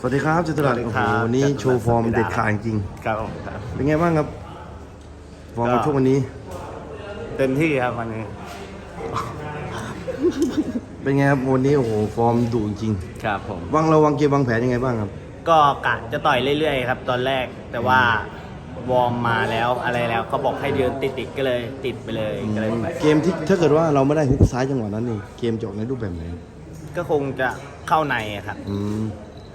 สวัสดีครับจตุรัสสวัสดีโอ้ครัโหบวันนี้จตุรัสโชว์ฟอร์มสุดาเด็ดขาดจริง ครับผมครับเป็นไงบ้างครับ ฟอร์มก็มาช่วงวันนี้ เต็มที่ครับวันนี้เป็นไงครับวันนี้โอ้โหฟอร์มดุจริงครับผม วางเราวางเกมวางแผนยังไงบ้างครับ ก็กะจะต่อยเรื่อยๆครับ ตอนแรกแต่ว่าวอร์มมาแล้วอะไรแล้วเขาบอกให้เดินติดๆก็เลยติดไปเลยก็เลยไปเกมที่ถ้าเกิดว่าเราไม่ได้ฮุกซ้ายจังหวะนั้นนี่เกมจะออกในรูปแบบไหนก็คงจะเข้าในอะครับ อืม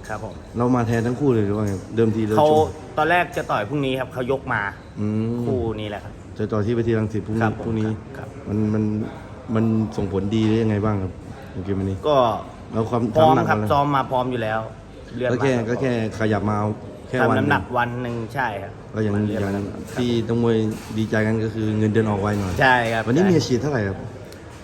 ครับผมเรามาแทนทั้งคู่เลยหรือว่าไงเดิมทีเราเขาโชว์ตอนแรกจะต่อยพรุ่งนี้ครับเขายกมาอืมคู่นี้แหละครับ จะต่อที่ไปทีรังสิตพรุ่งครันี้บผมพรุ่งนี้ครับ มันมันมันส่งผลดีได้ยังไงบ้างครับในเกมวันนี้ก็เราความพร้อมทำหนักครับมาซ้อมมาพร้อมอยู่แล้วเลื่อนก็มาแค่ก็แค่ขยับมาเอาแค่วันทำน้ำหนักเดียววันหนึ่งใช่ครับก็ยังเลื่อนยังมาครับที่ต้องมวยดีใจกันก็คือเงินเดือนออกไวหน่อย ใช่ครับวันนี้มีใช่อาชีพเท่าไหร่ครับ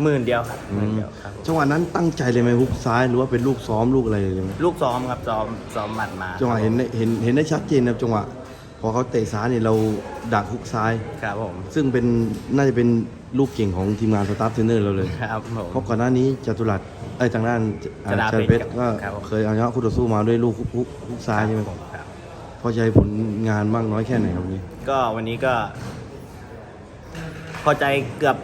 หมื่นเดียวครับหอืมื่นมเดียวครับผมจังหวะนั้นตั้งใจเลยไหมฮุกซ้ายหรือว่าเป็นลูกซ้อมลูกอะไรเลยไหมลูกซ้อมครับซ้อมซ้อมหมัดมาจังหวะเห็นได้เห็นเห็นได้ชัดเจนนะครับจังหวะพอเขาเตะซ้ายเนี่ยเราดักฮุกซ้าย ครับผมซึ่งเป็นน่าจะเป็นลูกเก่งของทีมงานสตาฟเทรนเนอร์เราเลยครับผม เพราะก่อนหน้านี้จตุรัสไอ้ยทางด้านอ่าจดาชัยเพเพชชรรก็ครับผม เคยเอาชนะคู่ต่อสู้มาด้วยลูกฮุกฮุกฮุกซ้ายใช่ไหมผมครับ พอใจผลงานบ้างน้อยแค่ไหนครับวันนี้ ก็วันนี้ก็ พอใจเกือบ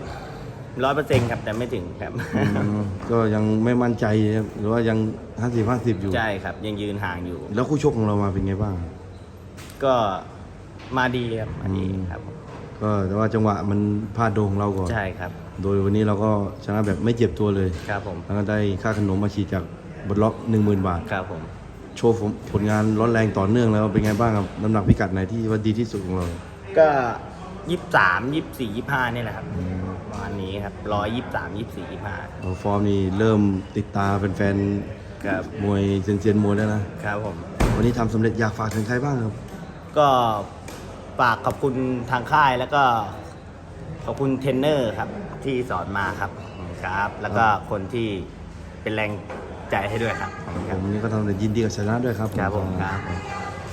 ร้อยเปอร์เซ็นต์ครับแต่ไม่ถึงครับ อืมก็ยังไม่มั่นใจครับหรือว่ายังห้าสิบห้าสิบอยู่ ใช่ครับ ยังยืนห่างอยู่ แล้วคู่ชกของเรามาเป็นไงบ้าง ก็มาดีครับมาดีอืมครับก็แต่ว่าจังหวะมันพลาดโดนของเราก่อน ใช่ครับโดยวันนี้เราก็ชนะแบบไม่เจ็บตัวเลย ครับผมแล้วก็ได้ค่าขนมมาฉีดจากบนล็อก1 0,000บาท ครับผม โชว์ผมผลงานร้อนแรงต่อเนื่องแล้วเป็นไงบ้างครับน้ำหนักพิกัดไหนที่ว่าดีที่สุดของเราก็ยี่สิบสามยี่สิบสี่ยี่สิบห้านี่แหละครับ ประมาณนี้ครับร้อยยี่สิบสามยี่สิบสี่ยี่สิบห้าเราฟอร์มนี่เริ่มติดตาเป็นแฟนครับมวยเซียนๆมวยแล้วนะครับผม วันนี้ทำสำเร็จอยากฝากถึงใครบ้างครับ ก็ฝากขอบคุณทางค่ายแล้วก็ขอบคุณเทรนเนอร์ครับที่สอนมาครับครับ แล้วก็คนที่เป็นแรงใจให้ด้วยครับขอบคุณคผรับ มนี่ก็ทำสำเร็จยินดีกับชนะด้วยครับครับผมครับ